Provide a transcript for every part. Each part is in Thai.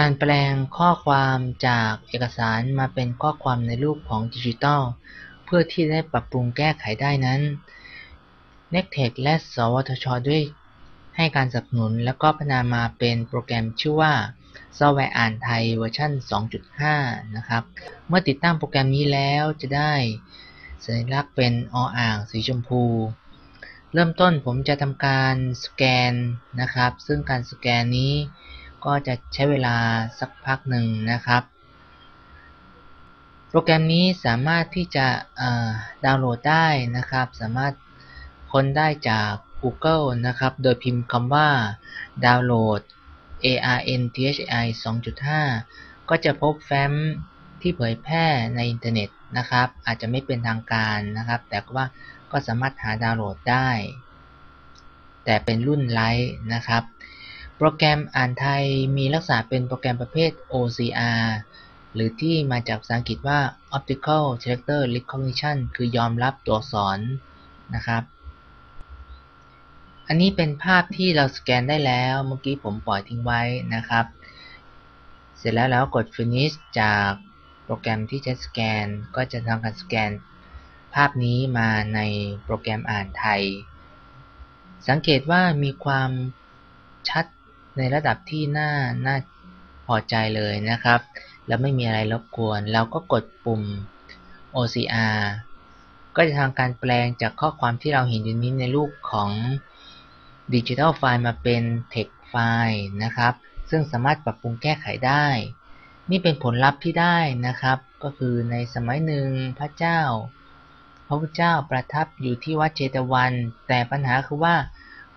การแปลงข้อความจากเอกสารมาเป็นข้อความในรูปของดิจิทัล เพื่อที่ได้ปรับปรุงแก้ไขได้นั้น n e c t e c h และ สวทช ด้วยให้การสนับสนุนแล้วก็พัฒนามาเป็นโปรแกรมชื่อว่าซอฟต์แวร์อ่านไทยเวอร์ชัน2.5 นะครับ เมื่อติดตั้งโปรแกรมนี้แล้วจะได้สัญลักษณ์เป็นออ่างสีชมพู เริ่มต้นผมจะทำการสแกนนะครับ ซึ่งการสแกนนี้ ก็จะใช้เวลาสักพักหนึ่งนะครับ โปรแกรมนี้สามารถที่จะดาวน์โหลดได้นะครับ สามารถค้นได้จาก Google นะครับ โดยพิมพ์คำว่าดาวน์โหลด ARNTHI 2.5 ก็จะพบแฟ้มที่เผยแพร่ในอินเทอร์เน็ตนะครับ อาจจะไม่เป็นทางการนะครับ แต่ว่าก็สามารถหาดาวน์โหลดได้ แต่เป็นรุ่นไลท์นะครับ รแกรมอ่านไทยมีลักษณะเป็นโปรแกรมประเภท OCR หรือที่มาจากภาษาอังกฤษว่า Optical Character Recognition คือยอมรับตัวอักษรนะครับ อันนี้เป็นภาพที่เราสแกนได้แล้วเมื่อกี้ผมปล่อยทิ้งไว้นะครับ เสร็จแล้วเรากด finish จากโปรแกรมที่จะสแกน ก็จะทำการสแกน ภาพนี้มาในโปรแกรมอ่านไทย สังเกตว่ามีความชัด ในระดับที่น่าน่าพอใจเลยนะครับ แล้วไม่มีอะไรรบกวน เราก็กดปุ่ม OCR ก็จะทำการแปลงจากข้อความที่เราเห็นอยู่นี้ในรูปของดิจิทัลไฟล์มาเป็น text ไฟล์นะครับ ซึ่งสามารถปรับปรุงแก้ไขได้ นี่เป็นผลลัพธ์ที่ได้นะครับ ก็คือในสมัยหนึ่งพระเจ้า พระพุทธเจ้าประทับอยู่ที่วัดเจตวัน แต่ปัญหาคือว่า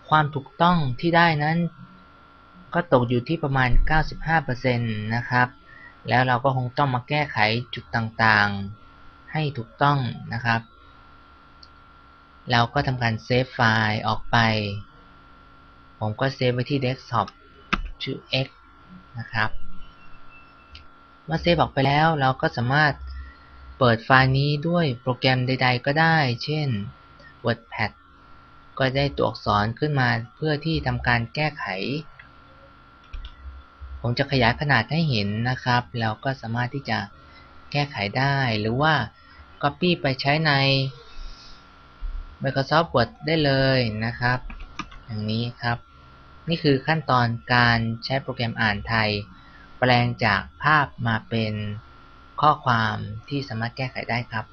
ความถูกต้องที่ได้นั้น ก็ตกอยู่ที่ประมาณ 95%นะครับ แล้วเราก็คงต้องมาแก้ไขจุดต่างๆ ให้ถูกต้องนะครับ เราก็ทำการเซฟไฟล์ออกไป ผมก็เซฟไว้ที่เดสก์ท็อปชื่อ x นะครับเมื่อเซฟออกไปแล้วเราก็สามารถเปิดไฟล์นี้ด้วยโปรแกรมใด ๆ ก็ได้ เช่น WordPad ก็ได้ตัวอักษรขึ้นมาเพื่อที่ทำการแก้ไข ผมจะขยายขนาดให้เห็นนะครับแล้วก็สามารถที่จะแก้ไขได้หรือว่า Copy ไปใช้ใน Microsoft Word ได้เลยนะครับ อย่างนี้ครับ นี่คือขั้นตอนการใช้โปรแกรมอ่านไทย แปลงจากภาพมาเป็นข้อความที่สามารถแก้ไขได้ครับ